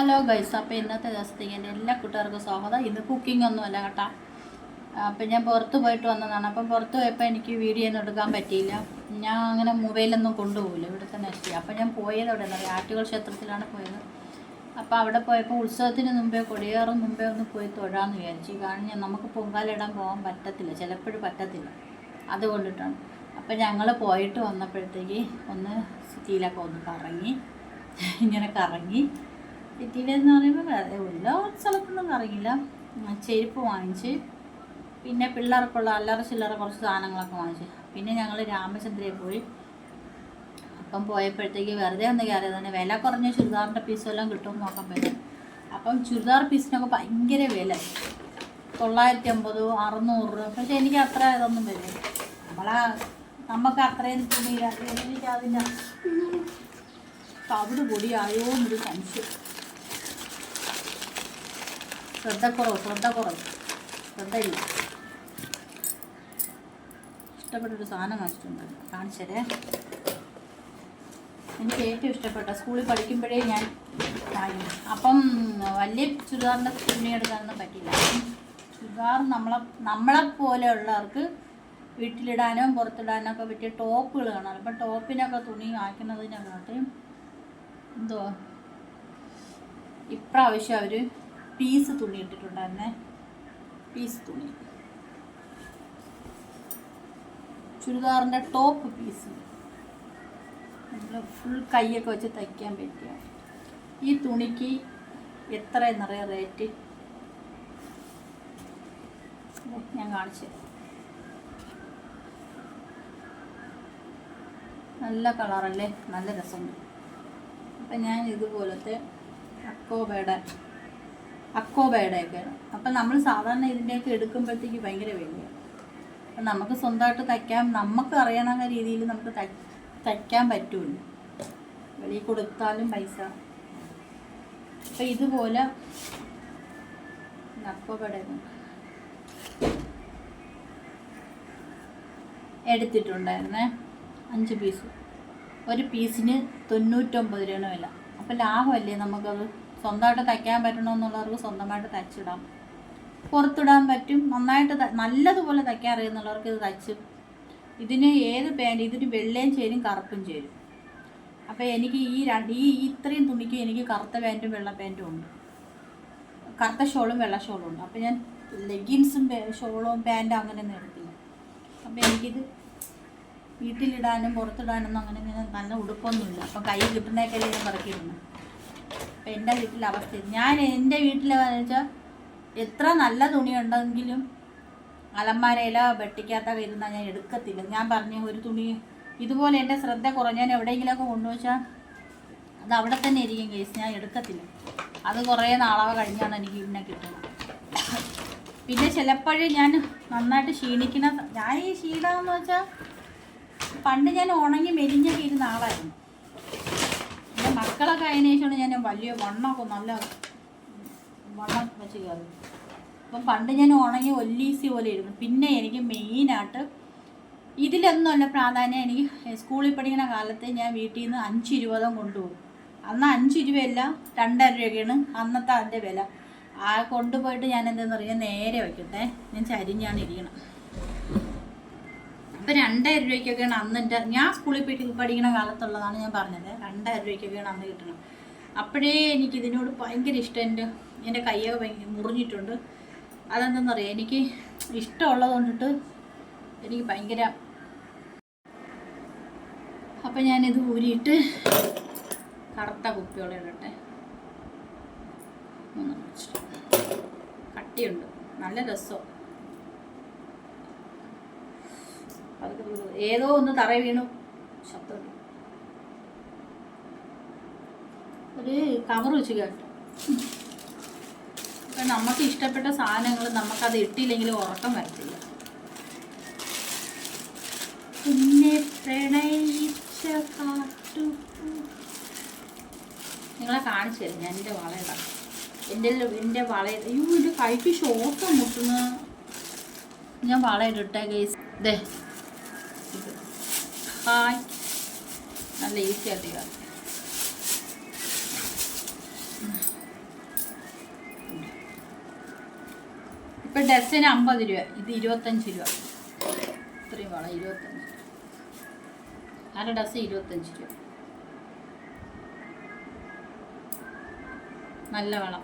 Hello guys അപ്പോൾ ഇന്നത്തെ ദിവസത്തേക്ക് എന്റെ എല്ലാ കൂട്ടുകാർക്കും സ്വാഗതം. ഇന്ന് കുക്കിംഗ് ഒന്നുമല്ല കേട്ടോ. അപ്പം ഞാൻ പുറത്ത് പോയിട്ട് വന്നതാണ്. അപ്പം പുറത്ത് പോയപ്പോൾ എനിക്ക് വീഡിയോ ഒന്നും എടുക്കാൻ പറ്റിയില്ല. ഞാൻ അങ്ങനെ മൊബൈലൊന്നും കൊണ്ടുപോകില്ല. ഇവിടെ തന്നെ എത്തി. അപ്പം ഞാൻ പോയത് അവിടെ എന്താ ആറ്റുകൾ ക്ഷേത്രത്തിലാണ് പോയത്. അപ്പോൾ അവിടെ പോയപ്പോൾ ഉത്സവത്തിന് മുമ്പേ കൊടിയേറും മുമ്പേ ഒന്ന് പോയി തൊഴാമെന്ന് വിചാരിച്ചു. കാരണം നമുക്ക് പൊങ്കാലിടാൻ പോകാൻ പറ്റത്തില്ല. ചിലപ്പോഴും പറ്റത്തില്ല. അതുകൊണ്ടിട്ടാണ്. അപ്പം ഞങ്ങൾ പോയിട്ട് വന്നപ്പോഴത്തേക്ക് ഒന്ന് സിറ്റിയിലൊക്കെ ഒന്ന് കറങ്ങി. ഇങ്ങനെ കറങ്ങി. സിറ്റിയിലെന്ന് പറയുമ്പോൾ എല്ലാ സ്ഥലത്തൊന്നും അറിയില്ല. ചെരുപ്പ് വാങ്ങിച്ച് പിന്നെ പിള്ളേർക്കുള്ള അല്ലറ ചില്ലറ കുറച്ച് സാധനങ്ങളൊക്കെ വാങ്ങിച്ച്. പിന്നെ ഞങ്ങൾ രാമചന്ദ്രയെ പോയി. അപ്പം പോയപ്പോഴത്തേക്ക് വെറുതെ ഒന്ന് കയറിയത് തന്നെ വില കുറഞ്ഞ ചുരിദാറിന്റെ പീസെല്ലാം കിട്ടും നോക്കാൻ പറ്റും അപ്പം ചുരിദാർ പീസിനൊക്കെ ഭയങ്കര വില. തൊള്ളായിരത്തി അമ്പത് അറുന്നൂറ് രൂപ. പക്ഷെ എനിക്ക് അത്ര ഇതൊന്നും വരും നമ്മളാ നമുക്ക് അത്രയും തുണിയില്ല. എനിക്ക് അതിന്റെ തവിട് പൊടിയായോ എന്നൊരു സംശയം. ശ്രദ്ധക്കുറവ് ശ്രദ്ധക്കുറവ്. ശ്രദ്ധയില്ല. ഇഷ്ടപ്പെട്ടൊരു സാധനം കാണിച്ചിട്ടുണ്ട് കാണിച്ചതേ. എനിക്ക് ഏറ്റവും ഇഷ്ടപ്പെട്ട സ്കൂളിൽ പഠിക്കുമ്പോഴേ ഞാൻ അപ്പം വലിയ ചുരിദാറിന്റെ തുണിയെടുക്കാനൊന്നും പറ്റില്ല ചുരിദാർ നമ്മളെ നമ്മളെ പോലെയുള്ളവർക്ക് വീട്ടിലിടാനോ പുറത്തിടാനോ ഒക്കെ പറ്റിയ ടോപ്പുകൾ കാണാം. അപ്പം ടോപ്പിനൊക്കെ തുണി വാങ്ങിക്കുന്നതിനെക്കാട്ടും എന്തോ ഇപ്രാവശ്യം അവർ പീസ് തുണി ഇട്ടിട്ടുണ്ടായിരുന്നേ? പീസ് തുണി. ചുരിദാറിന്റെ ടോപ്പ് പീസ്. നമ്മൾ ഫുൾ കൈയൊക്കെ വെച്ച് തയ്ക്കാൻ പറ്റിയ. ഈ തുണിക്ക് എത്ര എന്നറിയ റേറ്റ് ഞാൻ കാണിച്ചു. നല്ല കളറല്ലേ? നല്ല രസമുണ്ട്. അപ്പം ഞാൻ ഇതുപോലത്തെ അക്കോബയുടെ അക്കോബയുടെയൊക്കെയാണ്. അപ്പം നമ്മൾ സാധാരണ ഇതിന്റെയൊക്കെ എടുക്കുമ്പോഴത്തേക്ക് ഭയങ്കര വിലയാണ് അപ്പം നമുക്ക് സ്വന്തമായിട്ട് തയ്ക്കാൻ നമുക്ക് അറിയണ രീതിയിൽ നമുക്ക് തയ് തയ്ക്കാൻ പറ്റുമല്ലോ വെളിയിൽ കൊടുത്താലും പൈസ. അപ്പം ഇതുപോലെ അക്കോബയുടെ എടുത്തിട്ടുണ്ടായിരുന്നേ. അഞ്ച് പീസ് ഒരു പീസിന് തൊണ്ണൂറ്റൊമ്പത് രൂപയാണ് വില. അപ്പം ലാഭമല്ലേ നമുക്കത്? സ്വന്തമായിട്ട് തയ്ക്കാൻ പറ്റണമെന്നുള്ളവർക്ക് സ്വന്തമായിട്ട് തയ്ച്ചിടാം. പുറത്തിടാൻ പറ്റും. നന്നായിട്ട് നല്ലതുപോലെ തയ്ക്കാൻ അറിയുന്നുള്ളവർക്ക് ഇത് തയ്ച്ച്. ഇതിന് ഏത് പാന്റ് ഇതിന് വെള്ളയും ചേരും കറുപ്പും ചേരും. അപ്പോൾ എനിക്ക് ഈ രണ്ട് ഈ ഇത്രയും തുണിക്ക് എനിക്ക് കറുത്ത പാന്റും വെള്ള പാന്റും ഉണ്ട്. കറുത്ത ഷോളും വെള്ള ഷോളും ഉണ്ട്. അപ്പോൾ ഞാൻ ലെഗിൻസും ഷോളും പാന്റും അങ്ങനെയൊന്നും എടുത്തില്ല. അപ്പോൾ എനിക്കിത് വീട്ടിലിടാനും പുറത്തിടാനൊന്നും അങ്ങനെ നല്ല ഉടുപ്പൊന്നുമില്ല. അപ്പം കൈ കിട്ടുന്നേക്കല്ലേ ഞാൻ പറക്കിയിരുന്നു അപ്പം എന്റെ വീട്ടിലെ അവസ്ഥ ഞാൻ എന്റെ വീട്ടിലെ വെച്ചാൽ എത്ര നല്ല തുണി ഉണ്ടെങ്കിലും അലമാരയിലോ വെട്ടിക്കാത്ത വരുന്ന ഞാൻ എടുക്കത്തില്ല. ഞാൻ പറഞ്ഞു ഒരു തുണി ഇതുപോലെ എന്റെ ശ്രദ്ധ കുറഞ്ഞ ഞാൻ എവിടെയെങ്കിലുമൊക്കെ കൊണ്ടുവച്ചാൽ അത് അവിടെ തന്നെ ഇരിക്കും കേസ്. ഞാൻ എടുക്കത്തില്ല. അത് കുറേ നാളാവ കഴിഞ്ഞാണ് എനിക്ക് ഇന്നെ കിട്ടുന്നത്. പിന്നെ ചിലപ്പോഴേ ഞാൻ നന്നായിട്ട് ക്ഷീണിക്കുന്ന ഞാൻ ഈ ക്ഷീണമെന്ന് വെച്ചാൽ പണ്ട് ഞാൻ ഉണങ്ങി മെലിഞ്ഞൊക്കെ ഇരുന്ന ആളായിരുന്നു. അതിന് ശേഷമാണ് ഞാൻ വലിയ വണ്ണമൊക്കെ നല്ല വണ്ണം വെച്ച് കയറി അപ്പം പണ്ട് ഞാൻ ഉണങ്ങി ഒല്ലീസി പോലെ ഇരുന്നു പിന്നെ എനിക്ക് മെയിനായിട്ട് ഇതിലൊന്നുമല്ല പ്രാധാന്യം. എനിക്ക് സ്കൂളിൽ പഠിക്കുന്ന കാലത്ത് ഞാൻ വീട്ടിൽ നിന്ന് അഞ്ച് ഇരുപതും കൊണ്ടുപോകും. അന്ന് അഞ്ച് രൂപയല്ല രണ്ടര രൂപയൊക്കെയാണ് അന്നത്തെ അതിന്റെ വില. ആ കൊണ്ടുപോയിട്ട് ഞാൻ എന്താണെന്ന് പറയുക നേരെ വയ്ക്കട്ടെ ഞാൻ ചരിഞ്ഞാണ് ഇരിക്കണം അപ്പം രണ്ടായിരം രൂപയ്ക്കൊക്കെയാണ് അന്ന് എന്റെ ഞാൻ സ്കൂളിൽ പോയിട്ട് പഠിക്കുന്ന കാലത്തുള്ളതാണ് ഞാൻ പറഞ്ഞത്. രണ്ടായിരം രൂപയ്ക്കൊക്കെയാണ് അന്ന് കിട്ടണം അപ്പോഴേ എനിക്ക് ഇതിനോട് ഭയങ്കര ഇഷ്ടം. എന്റെ എന്റെ കയ്യൊക്കെ ഭയങ്കര മുറിഞ്ഞിട്ടുണ്ട്. അതെന്തെന്നറിയാം എനിക്ക് ഇഷ്ടമുള്ളത് കൊണ്ടിട്ട് എനിക്ക് ഭയങ്കര അപ്പം ഞാനിത് ഊരിയിട്ട് കറുത്ത കുപ്പിയോടെ ഇടട്ടെ. കട്ടിയുണ്ട്. നല്ല രസം അതൊക്കെ നമുക്ക് ഏതോ ഒന്ന് തറ വീണു. ശബ്ദം. ഒരു കവർ വെച്ച് കേട്ടോ. നമുക്ക് ഇഷ്ടപ്പെട്ട സാധനങ്ങൾ നമുക്കത് ഇട്ടില്ലെങ്കിൽ ഉറക്കം വരത്തില്ല. പിന്നെ പ്രണയിച്ച കാട്ടു. നിങ്ങളെ കാണിച്ചു തരാം. ഞാൻ എന്റെ വളയട എന്റെ എന്റെ വള അയ്യോ എന്റെ കൈക്ക് ഷോക്ക് മുട്ടുന്നത്. ഞാൻ വളയിട്ടിട്ടേ കേസ് ദേ ഇത് ഹായ് നല്ല ഈസി ആയിട്ട് ഇതാണ് ഇപ്പം ഡസന് അമ്പത് രൂപ. ഇത് ഇരുപത്തഞ്ച് രൂപ. ഇത്രയും വേണം ഇരുപത്തഞ്ച്. അര ഡസൻ ഇരുപത്തഞ്ച് രൂപ? നല്ല വളം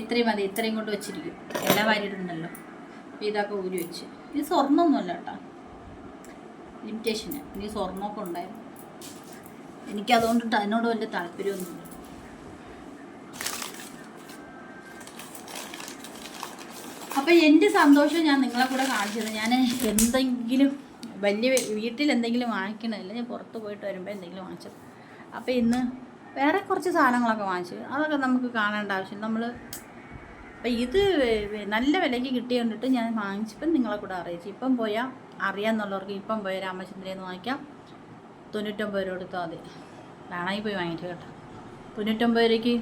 ഇത്രയും മതി. ഇത്രയും കൊണ്ട് വെച്ചിരിക്കും. ഇല വാരിയിടുന്നല്ലോ ഇതൊക്കെ ഊരി വെച്ച്. ഇത് സ്വർണമൊന്നുമല്ല കേട്ടോ. ലിമിറ്റേഷന്. എനിക്ക് സ്വർണമൊക്കെ ഉണ്ടായിരുന്നു. എനിക്കതുകൊണ്ട് അതിനോട് വലിയ താല്പര്യമൊന്നുമില്ല. അപ്പം എന്റെ സന്തോഷം ഞാൻ നിങ്ങളെ കൂടെ കാണിച്ചത്. ഞാൻ എന്തെങ്കിലും വലിയ വീട്ടിൽ എന്തെങ്കിലും വാങ്ങിക്കണമില്ല ഞാൻ പുറത്ത് പോയിട്ട് വരുമ്പോൾ എന്തെങ്കിലും വാങ്ങിച്ചത് അപ്പോൾ ഇന്ന് വേറെ കുറച്ച് സാധനങ്ങളൊക്കെ വാങ്ങിച്ചു. അതൊക്കെ നമുക്ക് കാണേണ്ട ആവശ്യം നമ്മൾ അപ്പം ഇത് നല്ല വിലയ്ക്ക് കിട്ടിയ കണ്ടിട്ട് ഞാൻ വാങ്ങിച്ചപ്പം നിങ്ങളെ കൂടെ അറിയിച്ചു. ഇപ്പം പോയാൽ അറിയാമെന്നുള്ളവർക്ക് ഇപ്പം പോയ രാമചന്ദ്രയിൽ നിന്ന് വാങ്ങിക്കാം. തൊണ്ണൂറ്റൊമ്പത് രൂപ കൊടുത്താൽ മതി. വേണമെങ്കിൽ പോയി വാങ്ങിയിട്ട് കേട്ടോ. തൊണ്ണൂറ്റൊമ്പത് രൂപയ്ക്ക്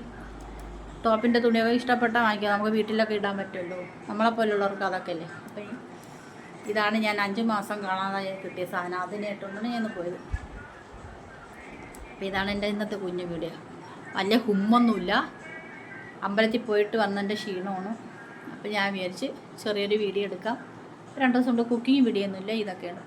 ടോപ്പിന്റെ തുണിയൊക്കെ ഇഷ്ടപ്പെട്ടാൽ വാങ്ങിക്കാം. നമുക്ക് വീട്ടിലൊക്കെ ഇടാൻ പറ്റുമല്ലോ നമ്മളെപ്പോലുള്ളവർക്ക് അതൊക്കെ അല്ലേ? അപ്പം ഇതാണ് ഞാൻ അഞ്ച് മാസം കാണാതെ കിട്ടിയ സാധനം. അതിനായിട്ടാണ് ഞാൻ പോയത്. അപ്പം ഇതാണ് എന്റെ ഇന്നത്തെ കുഞ്ഞു വീഡിയോ. വലിയ ഹുമ്മൊന്നുമില്ല. അമ്പലത്തിൽ പോയിട്ട് വന്നതിന്റെ ക്ഷീണമാണ്. അപ്പോൾ ഞാൻ വിചാരിച്ച് ചെറിയൊരു വീഡിയോ എടുക്കാം. രണ്ട് ദിവസം കൊണ്ട് കുക്കിംഗ് വീഡിയോ ഒന്നുമില്ല ഇതൊക്കെയാണ്.